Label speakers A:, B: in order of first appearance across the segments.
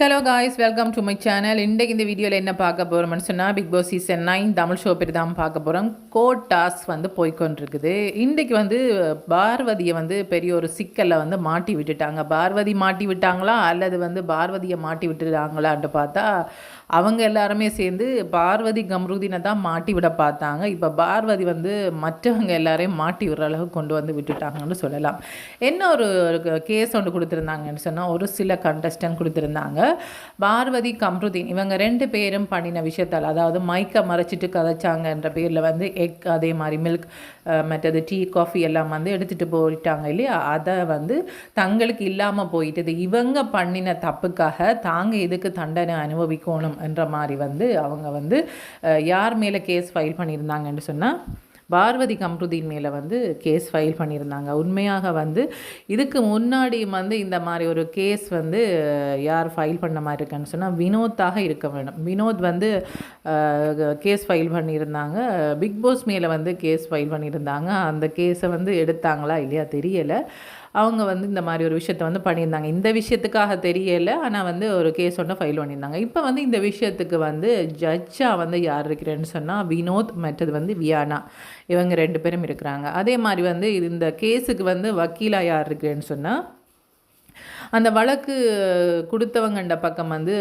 A: Hello guys welcome to my channel இன்றைக்கு இந்த வீடியோவில் என்ன பார்க்க போகிறோம்னு சொன்னால் Bigg Boss season nine Tamil show பேர் தான் பார்க்க போகிறோம் கோட் டாஸ்க் வந்து போய்க்கொண்டிருக்குது இன்றைக்கு வந்து பார்வதியை வந்து பெரிய ஒரு சிக்கலில் வந்து மாட்டி விட்டுட்டாங்க. பார்வதி மாட்டி விட்டாங்களா? அல்லது வந்து பார்வதியை மாட்டி விட்டுட்டாங்களான்ட்டு பார்த்தா அவங்க எல்லாருமே சேர்ந்து பார்வதி கம்ருதீனை தான் மாட்டி விட பார்த்தாங்க. இப்போ பார்வதி வந்து மற்றவங்க எல்லாரையும் மாட்டி விடுற அளவுக்கு கொண்டு வந்து விட்டுட்டாங்கன்னு சொல்லலாம். என்ன ஒரு கேஸ் ஒன்று கொடுத்துருந்தாங்கன்னு சொன்னால் ஒரு சில கண்டஸ்டன்ட் கொடுத்துருந்தாங்க. பார்வதி கம்ருதீன் இவங்க ரெண்டு பேரும் பண்ணின விஷயத்தால் அதாவது மைக்கை மறைச்சிட்டு கதைச்சாங்கன்ற பேரில் வந்து எக் அதே மாதிரி மில்க் மற்றது டீ காஃபி எல்லாம் வந்து எடுத்துகிட்டு போயிட்டாங்க இல்லையா? அதை வந்து தங்களுக்கு இல்லாமல் போயிட்டது. இவங்க பண்ணின தப்புக்காக தாங்க எதுக்கு தண்டனை அனுபவிக்கணும். என்ற மாதிரி வந்து அவங்க வந்து யார் மேலே கேஸ் ஃபைல் பண்ணியிருந்தாங்கன்னு சொன்னால் பார்வதி கம்ருதீன் மேலே வந்து கேஸ் ஃபைல் பண்ணியிருந்தாங்க. உண்மையாக வந்து இதுக்கு முன்னாடி வந்து இந்த மாதிரி ஒரு கேஸ் வந்து யார் ஃபைல் பண்ண மாதிரி இருக்குன்னு சொன்னால் வினோத்தாக இருக்க வேணும் வினோத் வந்து கேஸ் ஃபைல் பண்ணியிருந்தாங்க. பிக் பாஸ் மேலே வந்து கேஸ் ஃபைல் பண்ணியிருந்தாங்க. அந்த கேஸை வந்து எடுத்தாங்களா இல்லையா தெரியலை. அவங்க வந்து இந்த மாதிரி ஒரு விஷயத்தை வந்து பண்ணியிருந்தாங்க. இந்த விஷயத்துக்காக தெரியலை. ஆனால் வந்து ஒரு கேஸ் ஒன்று ஃபைல் பண்ணியிருந்தாங்க. இப்போ வந்து இந்த விஷயத்துக்கு வந்து ஜட்ஜாக வந்து யார் இருக்கிறேன்னு சொன்னால் வினோத் மற்றது வந்து வியானா. இவங்க ரெண்டு பேரும் இருக்கிறாங்க. அதே மாதிரி வந்து இந்த கேஸுக்கு வந்து வக்கீலாக யார் இருக்கிறேன்னு சொன்னால் அந்த வழக்கு கொடுத்தவங்கண்ட பக்கம் வந்து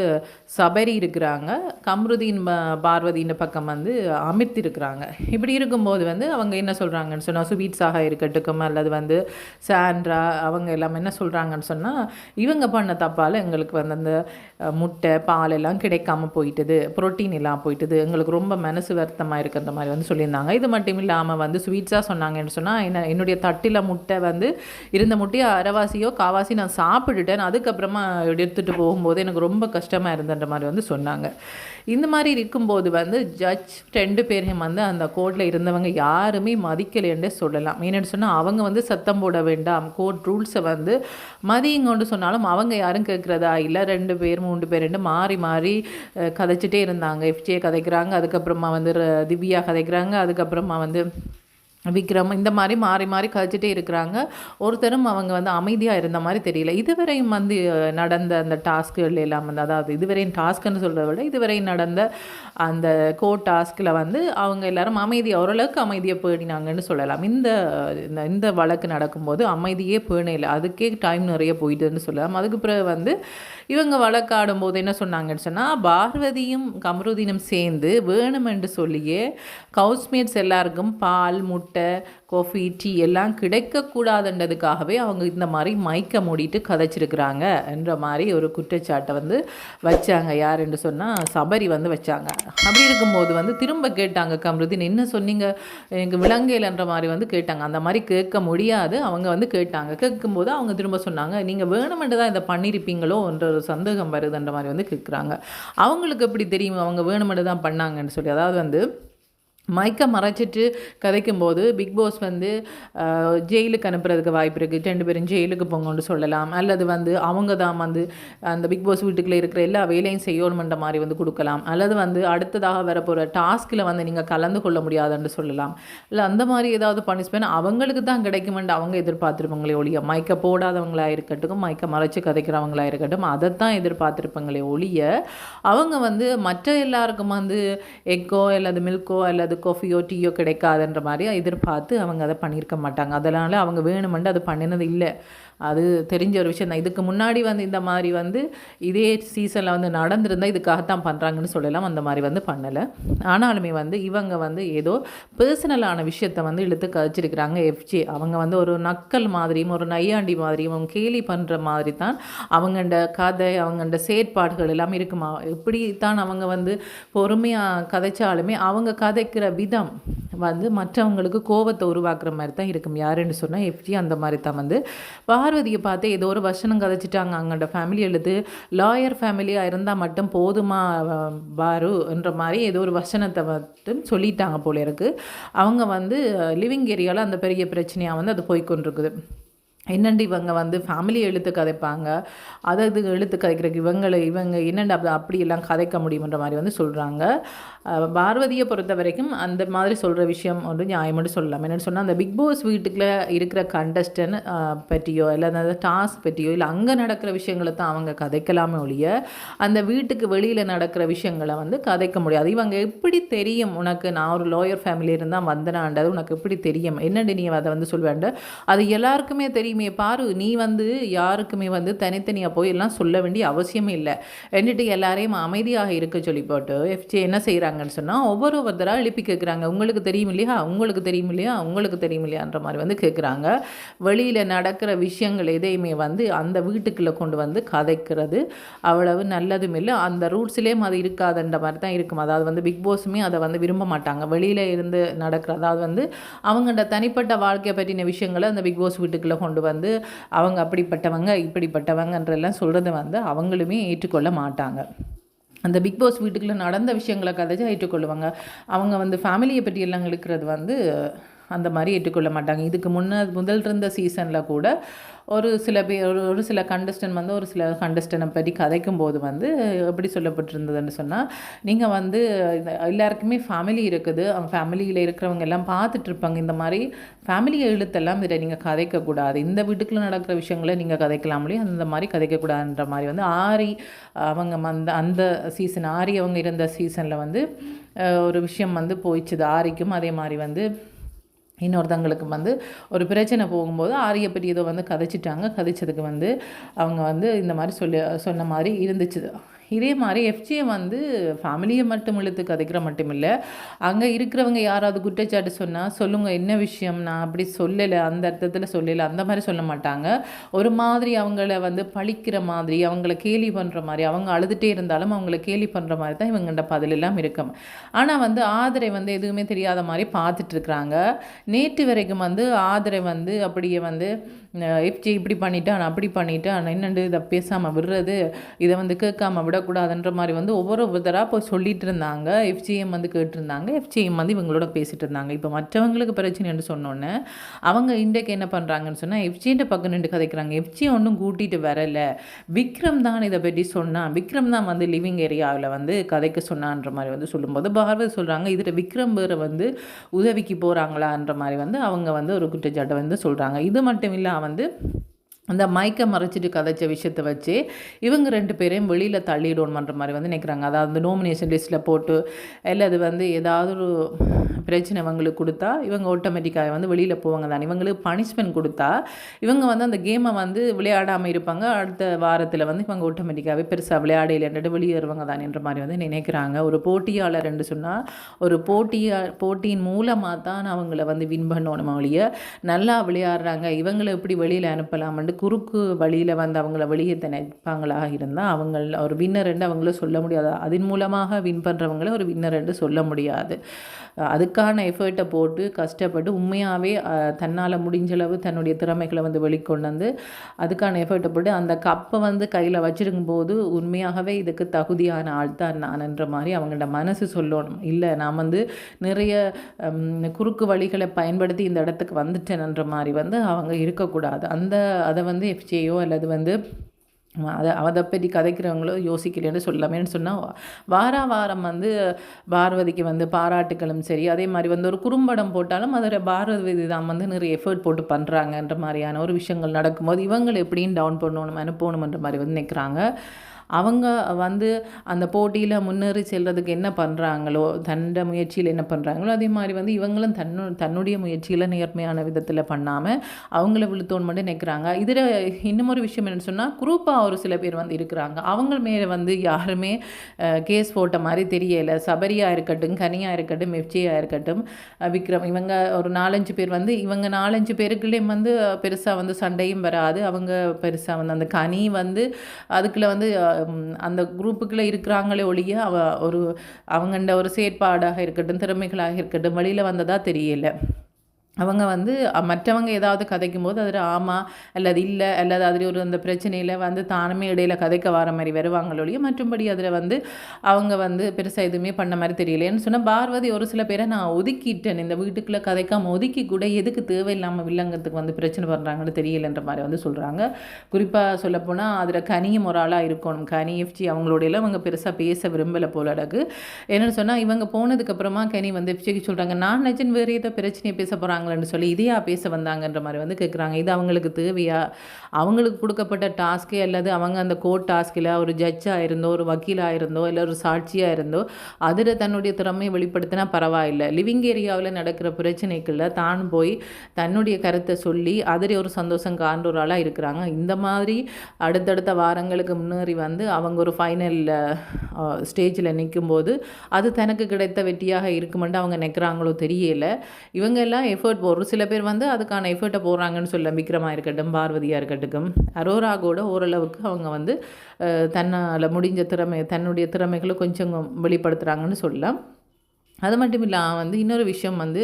A: சபரி இருக்கிறாங்க கம்ருதீன் ப- பார்வதியின் பக்கம் வந்து அமித் இருக்கிறாங்க. இப்படி இருக்கும்போது வந்து அவங்க என்ன சொல்கிறாங்கன்னு சொன்னால் சுவீட்ஸாக இருக்கட்டும் அல்லது வந்து சாண்ட்ரா அவங்க எல்லாம் என்ன சொல்கிறாங்கன்னு சொன்னால் இவங்க பண்ண தப்பால் எங்களுக்கு வந்து அந்த முட்டை பால் எல்லாம் கிடைக்காம போயிட்டுது புரோட்டீன் எல்லாம் போயிட்டுது எங்களுக்கு ரொம்ப மனசு வருத்தமாக இருக்கிற மாதிரி வந்து சொல்லியிருந்தாங்க. இது மட்டும் இல்லாமல் வந்து ஸ்வீட்ஸாக சொன்னாங்கன்னு சொன்னால் என்ன என்னுடைய தட்டில் முட்டை வந்து இருந்த முட்டையை அரைவாசியோ காவாசி நான் சாப்பிட்டுட்டேன் அதுக்கப்புறமா எடுத்துகிட்டு போகும்போது எனக்கு ரொம்ப கஷ்டமாக இருந்தன்ற மாதிரி வந்து சொன்னாங்க. இந்த மாதிரி இருக்கும்போது வந்து ஜட்ஜ் ரெண்டு பேரையும் வந்து அந்த கோர்ட்டில் இருந்தவங்க யாருமே மதிக்கலைன்றே சொல்லலாம். ஏன்னு சொன்னால் அவங்க வந்து சத்தம் போட வேண்டாம். கோர்ட் ரூல்ஸை வந்து மதியங்கொண்டு சொன்னாலும் அவங்க யாரும் கேட்குறதா இல்லை. ரெண்டு பேர் மூன்று பேர் ரெண்டு மாறி மாறி கதைச்சிட்டே இருந்தாங்க. எஃப்ஜே கதைக்கிறாங்க. அதுக்கப்புறமா வந்து திவ்யா கதைக்கிறாங்க. அதுக்கப்புறமா வந்து விக்ரம் இந்த மாதிரி மாறி மாறி கழிச்சிட்டே இருக்கிறாங்க. ஒருத்தரும் அவங்க வந்து அமைதியாக இருந்த மாதிரி தெரியல. இதுவரையும் வந்து நடந்த அந்த டாஸ்க்குகள் எல்லாம் வந்து அதாவது இதுவரையும் டாஸ்க்குன்னு சொல்கிறத விட இதுவரையும் நடந்த அந்த கோ டாஸ்கில் வந்து அவங்க எல்லாரும் அமைதியாக ஓரளவுக்கு அமைதியை பேணினாங்கன்னு சொல்லலாம். இந்த இந்த- இந்த வழக்கு நடக்கும்போது அமைதியே பேணையில் அதுக்கே டைம் நிறைய போயிட்டுன்னு சொல்லலாம். அதுக்கு பிறகு வந்து இவங்க வழக்காடும் போது என்ன சொன்னாங்கன்னு சொன்னால் பார்வதியும் கமருதீனும் சேர்ந்து வேணுமென்று சொல்லியே கவுஸ்மேட்ஸ் எல்லாருக்கும் பால் முட்டை காஃபி டீ எல்லாம் கிடைக்கக்கூடாதுன்றதுக்காகவே அவங்க இந்த மாதிரி மயக்க மூடிட்டு கதைச்சிருக்கிறாங்க என்ற மாதிரி ஒரு குற்றச்சாட்டை வந்து வச்சாங்க. யாருன்னு சொன்னால் சபரி வந்து வச்சாங்க. அப்படி இருக்கும்போது வந்து திரும்ப கேட்டாங்க கமருதீன் என்ன சொன்னீங்க? எனக்கு விலங்கையில்ன்ற மாதிரி வந்து கேட்டாங்க. அந்த மாதிரி கேட்க முடியாது. அவங்க வந்து கேட்டாங்க. கேட்கும்போது அவங்க திரும்ப சொன்னாங்க நீங்கள் வேணுமென்று தான் இதை பண்ணியிருப்பீங்களோ? என்ற ஒரு சந்தேகம் வருதுன்ற மாதிரி வந்து கேட்குறாங்க. அவங்களுக்கு எப்படி தெரியும்? அவங்க வேணுமென்று தான் பண்ணாங்கன்னு சொல்லி அதாவது வந்து மைக்கை மறைச்சிட்டு கதைக்கும்போது பிக் பாஸ் வந்து ஜெயிலுக்கு அனுப்புறதுக்கு வாய்ப்பு இருக்குது ரெண்டு பேரும் ஜெயிலுக்கு போங்கன்னு சொல்லலாம். அல்லது வந்து அவங்க தான் வந்து அந்த பிக் பாஸ் வீட்டுக்குள்ளே இருக்கிற எல்லா வேலையும் செய்யணுமென்ற மாதிரி வந்து கொடுக்கலாம். அல்லது வந்து அடுத்ததாக வரப்போகிற டாஸ்கில் வந்து நீங்கள் கலந்து கொள்ள முடியாதுன்னு சொல்லலாம். இல்லை அந்த மாதிரி ஏதாவது பனிஷ்மெண்ட் அவங்களுக்கு தான் கிடைக்குமென்று அவங்க எதிர்பார்த்துருப்பாங்களே ஒழிய மைக்கை போடாதவங்களாக இருக்கட்டும் மைக்கை மறைச்சு கதைக்கிறவங்களா இருக்கட்டும் அதை தான் எதிர்பார்த்துருப்பாங்களே ஒழிய அவங்க வந்து மற்ற எல்லாருக்கும் வந்து எக்கோ அல்லது மில்கோ அல்லது காஃபியோ டீயோ கிடைக்காதுன்ற மாதிரி எதிர்பார்த்து அவங்க அதை பண்ணியிருக்க மாட்டாங்க. அதனால் அவங்க வேணுமெண்டு அது பண்ணினது இல்லை. அது தெரிஞ்ச ஒரு விஷயம் தான். இதுக்கு முன்னாடி வந்து இந்த மாதிரி வந்து இதே சீசனில் வந்து நடந்திருந்தால் இதுக்காகத்தான் பண்ணுறாங்கன்னு சொல்லலாம். அந்த மாதிரி வந்து பண்ணலை. ஆனாலுமே வந்து இவங்க வந்து ஏதோ பர்சனலான விஷயத்தை வந்து இழுத்து கழிச்சிருக்கிறாங்க. எஃப்ஜே அவங்க வந்து ஒரு நக்கல் மாதிரியும் ஒரு நையாண்டி மாதிரியும் அவங்க கேலி பண்ணுற மாதிரி தான் அவங்கண்ட கதை அவங்கண்ட செயற்பாடுகள் எல்லாம் இருக்குமா? எப்படி தான் அவங்க வந்து பொறுமையாக கதைச்சாலுமே அவங்க கதைக்கிற விதம் வந்து மற்றவங்களுக்கு கோபத்தை உருவாக்குற மாதிரி தான் இருக்கும். யாருன்னு சொன்னால் எஃப்ஜி அந்த மாதிரி தான் வந்து. பார்வதியை பார்த்து ஏதோ ஒரு வசனம் கதைச்சிட்டாங்க. அவங்களோட ஃபேமிலி எழுது லாயர் ஃபேமிலியாக இருந்தால் மட்டும் போதுமா பாருன்ற மாதிரி ஏதோ ஒரு வசனத்தை மட்டும் சொல்லிட்டாங்க போல இருக்கு. அவங்க வந்து லிவிங் ஏரியாவில் அந்த பெரிய பிரச்சனையாக வந்து அது போய்கொண்டிருக்குது என்னண்டு இவங்க வந்து ஃபேமிலி எழுத்து கதைப்பாங்க? அதை இது எழுத்து கதைக்கிற இவங்களை இவங்க என்னென்ன அப்படி அப்படியெல்லாம் கதைக்க முடியுன்ற மாதிரி வந்து சொல்கிறாங்க பார்வதியை பொறுத்த வரைக்கும் அந்த மாதிரி சொல்கிற விஷயம் வந்து நியாயம்னு சொல்லலாம். என்னென்னு சொன்னால் அந்த பிக் பாஸ் வீட்டுக்குள்ள இருக்கிற கண்டஸ்டன் பற்றியோ இல்லை அந்த டாஸ்க் பற்றியோ இல்லை அங்கே நடக்கிற விஷயங்களை தான் அவங்க கதைக்கலாமே ஒழிய அந்த வீட்டுக்கு வெளியில் நடக்கிற விஷயங்களை வந்து கதைக்க முடியாது. இவங்க எப்படி தெரியும்? உனக்கு நான் ஒரு லோயர் ஃபேமிலி இருந்தால் வந்தனான்றது உனக்கு எப்படி தெரியும்? என்னென்னு நீ அதை வந்து சொல்வேண்ட அது எல்லாருக்குமே தெரியும். தெரியுமே பாரு நீ வந்து யாருக்குமே வந்து தனித்தனியாக போய் எல்லாம் சொல்ல வேண்டிய அவசியமே இல்லை. என்னட்டு எல்லாரையும் அமைதியாக இருக்க சொல்லி போட்டு எஃப்ஜே என்ன செய்கிறாங்கன்னு சொன்னால் ஒவ்வொரு ஒருத்தராக எழுப்பி கேட்குறாங்க உங்களுக்கு தெரியும் இல்லையா? உங்களுக்கு தெரியும் இல்லையா? உங்களுக்கு தெரியும் இல்லையான்ற மாதிரி வந்து கேட்குறாங்க வெளியில் நடக்கிற விஷயங்கள் எதையுமே வந்து அந்த வீட்டுக்குள்ளே கொண்டு வந்து கதைக்கிறது அவ்வளவு நல்லதும் இல்லை. அந்த ரூட்ஸ்லேயும் அது இருக்காதுன்ற மாதிரி தான் இருக்கும். அதாவது வந்து பிக் பாஸுமே அதை வந்து விரும்ப மாட்டாங்க. வெளியில் இருந்து நடக்கிற அதாவது வந்து அவங்கள்ட தனிப்பட்ட வாழ்க்கையை பற்றின விஷயங்களை அந்த பிக் பாஸ் வீட்டுக்குள்ளே கொண்டு வந்து அவங்க அப்படிப்பட்டவங்க இப்படிப்பட்டவங்கன்றெல்லாம் சொல்கிறத வந்து அவங்களுமே ஏற்றுக்கொள்ள மாட்டாங்க. அந்த பிக் பாஸ் வீட்டுக்குள்ளே நடந்த விஷயங்களை கதைச்சு ஏற்றுக்கொள்ளுவாங்க. அவங்க வந்து ஃபேமிலியை பற்றியெல்லாம் இருக்கிறது இழுக்கிறது வந்து அந்த மாதிரி ஏற்றுக்கொள்ள மாட்டாங்க. இதுக்கு முன்னே முதல் இருந்த சீசனில் கூட ஒரு சில பேர் ஒரு ஒரு சில கண்டஸ்டன் வந்து ஒரு சில கண்டஸ்டனை பற்றி கதைக்கும் போது வந்து எப்படி சொல்லப்பட்டிருந்ததுன்னு சொன்னால் நீங்கள் வந்து எல்லாருக்குமே ஃபேமிலி இருக்குது. அவங்க ஃபேமிலியில் இருக்கிறவங்க எல்லாம் பார்த்துட்ருப்பாங்க. இந்த மாதிரி ஃபேமிலியை எழுத்தெல்லாம் இதில் நீங்கள் கதைக்கக்கூடாது. இந்த வீட்டுக்குள்ளே நடக்கிற விஷயங்களை நீங்கள் கதைக்கலாம் அந்த மாதிரி கதைக்கக்கூடாதுன்ற மாதிரி வந்து ஆரி அவங்க அந்த அந்த சீசன் ஆரி அவங்க இருந்த சீசனில் வந்து ஒரு விஷயம் வந்து போயிடுச்சுது. ஆரிக்கும் அதே மாதிரி வந்து இன்னொருத்தவங்களுக்கு வந்து ஒரு பிரச்சனை போகும்போது ஆரிய பற்றி வந்து கதைச்சிட்டாங்க. கதைச்சதுக்கு வந்து அவங்க வந்து இந்த மாதிரி சொல்லி சொன்ன மாதிரி இருந்துச்சு. இதே மாதிரி எஃப்ஜியை வந்து ஃபேமிலியை மட்டும் இழுத்து கதைக்கிற மட்டும் இல்லை. அங்கே இருக்கிறவங்க யாராவது குற்றச்சாட்டு சொன்னால் சொல்லுங்கள் என்ன விஷயம்? நான் அப்படி சொல்லலை அந்த அர்த்தத்தில் சொல்லலை அந்த மாதிரி சொல்ல மாட்டாங்க. ஒரு மாதிரி அவங்கள வந்து பழிக்கிற மாதிரி அவங்கள கேலி பண்ணுற மாதிரி அவங்க அழுதுகிட்டே இருந்தாலும் அவங்கள கேலி பண்ணுற மாதிரி தான் இவங்கள்ட பதிலெல்லாம் இருக்கும். ஆனால் வந்து ஆதரை வந்து எதுவுமே தெரியாத மாதிரி பார்த்துட்ருக்குறாங்க நேற்று வரைக்கும் வந்து ஆதரை வந்து அப்படியே வந்து எஃப்ஜி இப்படி பண்ணிட்டான் அப்படி பண்ணிட்டான் என்னண்டு இதை பேசாமல் விடுறது? இதை வந்து கேட்காம விடக்கூடாதுன்ற மாதிரி வந்து ஒவ்வொரு ஒவ்வொருத்தராக போய் சொல்லிட்டு இருந்தாங்க. எஃப்ஜிஎம் வந்து கேட்டிருந்தாங்க. எஃப்ஜிஎம் வந்து இவங்களோட பேசிகிட்டு இருந்தாங்க. இப்போ மற்றவங்களுக்கு பிரச்சனைன்னு சொன்னோன்னே அவங்க இன்றைக்கு என்ன பண்ணுறாங்கன்னு சொன்னால் எஃப்ஜின்ற பக்கம் நின்று கதைக்கிறாங்க. எஃப்ஜி ஒன்றும் கூட்டிகிட்டு வரலை. விக்ரம் தான் இதை பற்றி சொன்னான். விக்ரம் தான் வந்து லிவிங் ஏரியாவில் வந்து கதைக்க சொன்னான்ற மாதிரி வந்து சொல்லும்போது பார்வதி சொல்கிறாங்க இதில் விக்ரம் வேறு வந்து உதவிக்கு போகிறாங்களான்ற மாதிரி வந்து அவங்க வந்து ஒரு குற்றச்சாட்டை வந்து சொல்கிறாங்க இது மட்டும் இல்லை வந்து அந்த மயக்க மறைச்சிட்டு கதைச்ச விஷயத்தை வச்சு இவங்க ரெண்டு பேரையும் வெளியில் தள்ளிடணுமன்ற மாதிரி வந்து நினைக்கிறாங்க அதாவது நோமினேஷன் லிஸ்ட்டில் போட்டு இல்லை அது வந்து ஏதாவது ஒரு பிரச்சனை இவங்களுக்கு கொடுத்தா இவங்க ஆட்டோமேட்டிக்காக வந்து வெளியில் போவாங்க தான். இவங்களுக்கு பனிஷ்மெண்ட் கொடுத்தா இவங்க வந்து அந்த கேமை வந்து விளையாடாமல் இருப்பாங்க. அடுத்த வாரத்தில் வந்து இவங்க ஆட்டோமேட்டிக்காகவே பெருசாக விளையாடையிலன்ட்டு வெளியேறுவாங்க தான் என்ற மாதிரி வந்து நினைக்கிறாங்க. ஒரு போட்டியாளர் என்று சொன்னால் ஒரு போட்டியா போட்டியின் மூலமாக தான் அவங்கள வந்து வின் பண்ணணும் ஒழிய நல்லா விளையாடுறாங்க. இவங்களை எப்படி வெளியில் அனுப்பலாம்னு குறுக்கு வழியில் வந்து அவங்கள வெளியே நினைப்பாங்களாக இருந்தால் அவங்கள ஒரு வின்னர் என்று அவங்கள சொல்ல முடியாது. அதன் மூலமாக வின் பண்ணுறவங்கள ஒரு வின்னர் என்று சொல்ல முடியாது. அதுக்கான எஃபர்ட்டை போட்டு கஷ்டப்பட்டு உண்மையாகவே தன்னால் முடிஞ்சளவு தன்னுடைய திறமைகளை வந்து வெளிக்கொண்டு வந்து அதுக்கான எஃபர்ட்டை போட்டு அந்த கப்பை வந்து கையில் வச்சிருக்கும் போது உண்மையாகவே இதுக்கு தகுதியான ஆள் தான் நான்ன்ற மாதிரி அவங்களோட மனசு சொல்லணும். இல்லை நான் வந்து நிறைய குறுக்கு வழிகளை பயன்படுத்தி இந்த இடத்துக்கு வந்துட்டேன்ன்ற மாதிரி வந்து அவங்க இருக்கக்கூடாது. அந்த அதை வந்து எஃப்ஜேயோ அல்லது வந்து அதை அதை பற்றி கதைக்கிறவங்களோ யோசிக்கலன்னு சொல்லாமேன்னு சொன்னால் வார வாரம் வந்து பார்வதிக்கு வந்து பாராட்டுகளும் சரி அதே மாதிரி வந்து ஒரு குறும்படம் போட்டாலும் அதில் பாரதி தான் வந்து நிறைய எஃபர்ட் போட்டு பண்ணுறாங்கன்ற மாதிரியான ஒரு விஷயங்கள் நடக்கும்போது இவங்களை எப்படியும் டவுன் பண்ணணும் அனுப்பணுன்ற மாதிரி வந்து நிற்கிறாங்க அவங்க வந்து அந்த போட்டியில் முன்னேறி செல்கிறதுக்கு என்ன பண்ணுறாங்களோ தண்ட முயற்சியில் என்ன பண்ணுறாங்களோ அதே மாதிரி வந்து இவங்களும் தன்னு தன்னுடைய முயற்சியில் நேர்மையான விதத்தில் பண்ணாமல் அவங்கள விழுத்தோன் மட்டும் நிற்கிறாங்க இதில் இன்னும் ஒரு விஷயம் என்னென்னு சொன்னால் குரூப்பாக ஒரு சில பேர் வந்து இருக்கிறாங்க. அவங்க மேலே வந்து யாருமே கேஸ் போட்ட மாதிரி தெரியலை. சபரியாக இருக்கட்டும் கனியாக இருக்கட்டும் எஃப்ஜியாக இருக்கட்டும் விக்ரம் இவங்க ஒரு நாலஞ்சு பேர் வந்து இவங்க நாலஞ்சு பேருக்குள்ளேயும் வந்து பெருசாக வந்து சண்டையும் வராது. அவங்க பெருசாக வந்து அந்த கனி வந்து அதுக்குள்ளே வந்து அந்த குரூப்புக்குள்ளே இருக்கிறாங்களே ஒழிய அவ ஒரு அவங்கண்ட ஒரு செயற்பாடாக இருக்கட்டும் திறமைகளாக இருக்கட்டும் வழியில் வந்ததாக தெரியலை. அவங்க வந்து மற்றவங்க ஏதாவது கதைக்கும் போது அதில் ஆமாம் அல்லது இல்லை அல்லது அதில் ஒரு அந்த பிரச்சனையில் வந்து தானுமே இடையில கதைக்க வர மாதிரி வருவாங்களோடைய மற்றும்படி அதில் வந்து அவங்க வந்து பெருசாக எதுவுமே பண்ண மாதிரி தெரியலேன்னு சொன்னால் பார்வதி ஒரு சில பேரை நான் ஒதுக்கிட்டேன். இந்த வீட்டுக்குள்ளே கதைக்காமல் ஒதுக்கி கூட எதுக்கு தேவையில்லாமல் வில்லங்கத்துக்கு வந்து பிரச்சனை பண்ணுறாங்கன்னு தெரியலன்ற மாதிரி வந்து சொல்கிறாங்க குறிப்பாக சொல்லப்போனால் அதில் கனியும் ஒரு ஆளாக இருக்கணும். கனி எஃப்ஜி அவங்களோடையெல்லாம் அவங்க பெருசாக பேச விரும்பலை போல அடகு. என்னென்னு சொன்னால் இவங்க போனதுக்கப்புறமா கனி வந்து எஃப்ஜிக்கு சொல்கிறாங்க நான் நிஜன் வேறு ஏதோ பிரச்சனையை பேச போகிறாங்க வந்தாங்கன்னு சொல்லி இதையா பேச வந்தாங்கன்ற மாதிரி வந்து கேட்குறாங்க இது அவங்களுக்கு தேவையா? அவங்களுக்கு கொடுக்கப்பட்ட டாஸ்க்கே அல்லது அவங்க அந்த கோர்ட் டாஸ்கில் ஒரு ஜட்ஜாக இருந்தோ ஒரு வக்கீலாக இருந்தோ இல்லை ஒரு சாட்சியாக இருந்தோ அதில் தன்னுடைய திறமையை வெளிப்படுத்தினா பரவாயில்லை. லிவிங் ஏரியாவில் நடக்கிற பிரச்சனைக்குள்ள தான் போய் தன்னுடைய கருத்தை சொல்லி அதில் ஒரு சந்தோஷம் காண்ற ஒரு ஆளாக இருக்கிறாங்க. இந்த மாதிரி அடுத்தடுத்த வாரங்களுக்கு முன்னேறி வந்து அவங்க ஒரு ஃபைனல் ஸ்டேஜில் நிற்கும்போது அது தனக்கு கிடைத்த வெற்றியாக இருக்குமென்று அவங்க நிற்கிறாங்களோ தெரியல. இவங்க எல்லாம் எஃபர்ட் எஃபர்ட் ஒரு சில பேர் வந்து அதுக்கான எஃபர்ட்டை போடுறாங்கன்னு சொல்ல விக்ரமாக இருக்கட்டும் பார்வதியாக இருக்கட்டும். அரோரா கூட ஓரளவுக்கு அவங்க வந்து தன்னால் முடிஞ்ச திறமை தன்னுடைய திறமைகளை கொஞ்சம் வெளிப்படுத்துகிறாங்கன்னு சொல்லலாம். அது மட்டும் இல்லாமல் வந்து இன்னொரு விஷயம் வந்து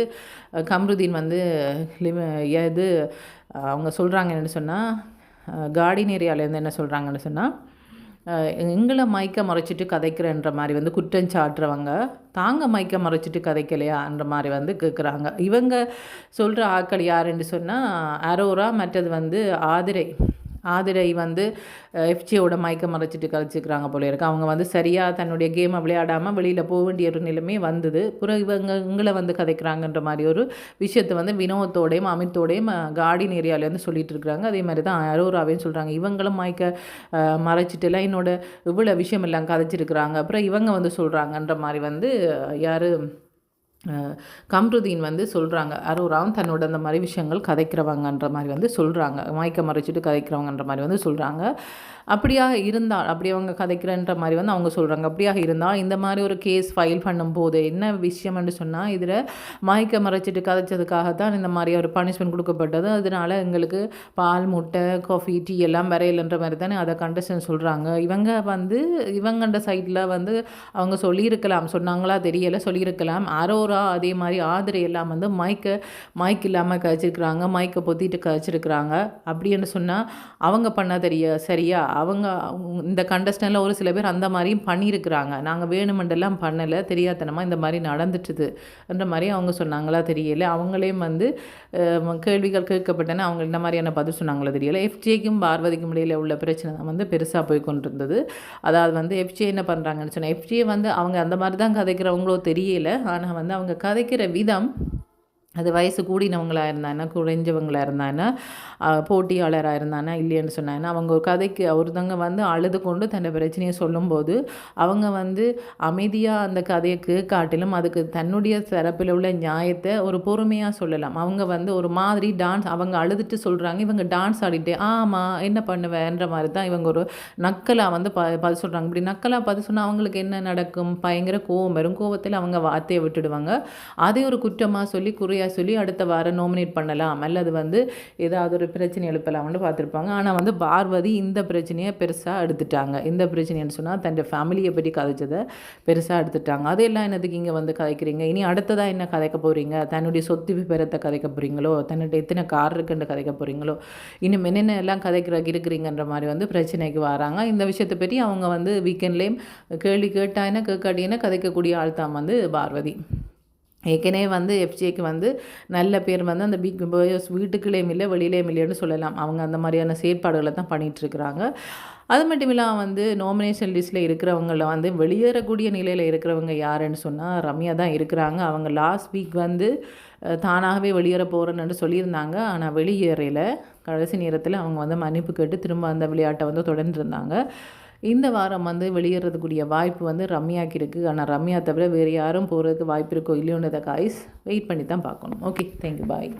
A: கம்ருதீன் வந்து இது அவங்க சொல்கிறாங்க என்னென்னு சொன்னால் கார்டின் ஏரியாவிலேருந்து என்ன சொல்கிறாங்கன்னு சொன்னால் எங்களை மயக்க மறைச்சிட்டு கதைக்கிறேன்ற மாதிரி வந்து குற்றம் சாட்டுறவங்க தாங்க மயக்க மறைச்சிட்டு கதைக்கலையான்ற மாதிரி வந்து கேட்குறாங்க இவங்க சொல்கிற ஆக்கள் யாருன்னு சொன்னால் அரோரா மற்றது வந்து ஆதிரை. ஆதிரை வந்து எஃப்ஜியோட மயக்கம் மறைச்சிட்டு கழிச்சிக்கிறாங்க போல இருக்கு. அவங்க வந்து சரியாக தன்னுடைய கேமை விளையாடாமல் வெளியில் போக வேண்டிய ஒரு நிலைமை வந்தது. பிறகு இவங்க இங்களை வந்து கதைக்கிறாங்கன்ற மாதிரி ஒரு விஷயத்தை வந்து வினோத்தோடையும் அமித்தோடையும் கார்டின் ஏரியாவிலேருந்து சொல்லிட்டு இருக்கிறாங்க. அதே மாதிரி தான் அரோராவையும் சொல்கிறாங்க இவங்களும் மயக்க மறைச்சிட்டுலாம் என்னோட இவ்வளோ விஷயம் எல்லாம் கதைச்சிருக்கிறாங்க. அப்புறம் இவங்க வந்து சொல்கிறாங்கன்ற மாதிரி வந்து யார் கம்ருதீன் வந்து சொல்கிறாங்க அரோராம் தன்னோட அந்த மாதிரி விஷயங்கள் கதைக்கிறவங்கன்ற மாதிரி வந்து சொல்கிறாங்க மயக்க மறைச்சிட்டு கதைக்கிறவங்கன்ற மாதிரி வந்து சொல்கிறாங்க அப்படியாக இருந்தால் அப்படி அவங்க கதைக்கிறன்ற மாதிரி வந்து அவங்க சொல்கிறாங்க அப்படியாக இருந்தால் இந்த மாதிரி ஒரு கேஸ் ஃபைல் பண்ணும்போது என்ன விஷயம்னு சொன்னால் இதில் மயக்க மறைச்சிட்டு கதைச்சதுக்காக தான் இந்த மாதிரி ஒரு பனிஷ்மெண்ட் கொடுக்கப்பட்டது. அதனால் எங்களுக்கு பால் முட்டை காஃபி டீ எல்லாம் வரையிலன்ற மாதிரி தானே அதை கண்டிஷன் சொல்கிறாங்க இவங்க வந்து இவங்கண்ட சைடில் வந்து அவங்க சொல்லியிருக்கலாம். சொன்னாங்களா தெரியலை சொல்லியிருக்கலாம். அரோரா அதே மாதிரி ஆதிரை எல்லாம் வந்து மைக்கை மயக்க இல்லாமல் கழிச்சிருக்கிறாங்க மைக்கை பொத்திட்டு கழிச்சிருக்கிறாங்க. அப்படின்னு சொன்னால் அவங்க பண்ண தெரிய சரியா? அவங்க இந்த கண்டஸ்டனில் ஒரு சில பேர் அந்த மாதிரியும் பண்ணியிருக்கிறாங்க. நாங்கள் வேணுமெண்டெல்லாம் பண்ணலை தெரியாதனமாக இந்த மாதிரி நடந்துட்டுது என்ற மாதிரி அவங்க சொன்னாங்களா தெரியல. அவங்களையும் வந்து கேள்விகள் கேட்கப்பட்டன. அவங்க இந்த மாதிரியான பதில் சொன்னாங்களோ தெரியல. எஃப்ஜேக்கும் பார்வதிக்கும் இடையில் உள்ள பிரச்சனை வந்து பெருசாக போய் கொண்டிருந்தது. அதாவது வந்து எஃப்ஜே என்ன பண்ணுறாங்கன்னு சொன்னால் எஃப்ஜே வந்து அவங்க அந்த மாதிரி தான் கதைக்கிறவங்களோ தெரியல. ஆனால் வந்து அவங்க கதைக்கிற விதம் அது வயசு கூடினவங்களாக இருந்தானா குறைஞ்சவங்களாக இருந்தானா போட்டியாளராக இருந்தானா இல்லைன்னு சொன்னாங்கன்னா அவங்க ஒரு கதைக்கு ஒருத்தவங்க வந்து அழுது கொண்டு தன்னை பிரச்சனையை சொல்லும்போது அவங்க வந்து அமைதியாக அந்த கதையை காட்டிலும் அதுக்கு தன்னுடைய தரப்பில் உள்ள நியாயத்தை ஒரு பொறுமையாக சொல்லலாம். அவங்க வந்து ஒரு மாதிரி டான்ஸ் அவங்க அழுதுட்டு சொல்கிறாங்க இவங்க டான்ஸ் ஆடிட்டு ஆமாம் என்ன பண்ணுவேன்ற மாதிரி தான் இவங்க ஒரு நக்கலாக வந்து ப பதில் சொல்கிறாங்க இப்படி நக்கலாக பதில் சொன்னால் அவங்களுக்கு என்ன நடக்கும்? பயங்கர கோவம் வரும். கோவத்தில் அவங்க வார்த்தையை விட்டுடுவாங்க. அதே ஒரு குற்றமாக சொல்லி குறைய ஐடியா சொல்லி அடுத்த வாரம் நோமினேட் பண்ணலாம். அல்லது வந்து ஏதாவது ஒரு பிரச்சனை எழுப்பலாம்னு பார்த்துருப்பாங்க. ஆனால் வந்து பார்வதி இந்த பிரச்சனையை பெருசாக எடுத்துட்டாங்க. இந்த பிரச்சனைன்னு சொன்னால் தன் ஃபேமிலியை பற்றி கதைச்சதை பெருசாக எடுத்துட்டாங்க. அதெல்லாம் என்னதுக்கு இங்கே வந்து கதைக்கிறீங்க? இனி அடுத்ததாக என்ன கதைக்க போகிறீங்க தன்னுடைய சொத்து விபரத்தை கதைக்க போகிறீங்களோ தன்னுடைய எத்தனை கார் இருக்குன்னு கதைக்க போகிறீங்களோ இன்னும் என்னென்ன எல்லாம் கதைக்கிற இருக்கிறீங்கன்ற மாதிரி வந்து பிரச்சனைக்கு வராங்க. இந்த விஷயத்தை பற்றி அவங்க வந்து வீக்கெண்ட்லேயும் கேள்வி கேட்டாங்கன்னா கேட்காட்டினா கதைக்கக்கூடிய ஆள் தான் வந்து பார்வதி. ஏற்கனவே வந்து எஃப்ஜேக்கு வந்து நல்ல பேர் வந்து அந்த பிக் பாஸ் வீட்டுக்குள்ளேயும் இல்லை வெளியிலேயும் இல்லைன்னு சொல்லலாம். அவங்க அந்த மாதிரியான செயற்பாடுகளை தான் பண்ணிகிட்ருக்குறாங்க அது மட்டும் இல்லாமல் வந்து நாமினேஷன் லிஸ்ட்டில் இருக்கிறவங்கள வந்து வெளியேறக்கூடிய நிலையில் இருக்கிறவங்க யாருன்னு சொன்னால் ரம்யா தான் இருக்கிறாங்க. அவங்க லாஸ்ட் வீக் வந்து தானாகவே வெளியேற போகிறேன்னு சொல்லியிருந்தாங்க. ஆனால் வெளியேறையில் கடைசி நேரத்தில் அவங்க வந்து மன்னிப்பு கேட்டு திரும்ப அந்த விளையாட்டை வந்து தொடர்ந்துருந்தாங்க இந்த வாரம் வந்து வெளியேறதுக்குரிய வாய்ப்பு வந்து ரம்யாக்கு இருக்குது ஆனால் ரம்யா தவிர வேறு யாரும் போகிறதுக்கு வாய்ப்பு இருக்கோ இல்லையோன்றதை காய்ஸ் வெயிட் பண்ணி தான் பார்க்கணும் ஓகே தேங்க்யூ பாய்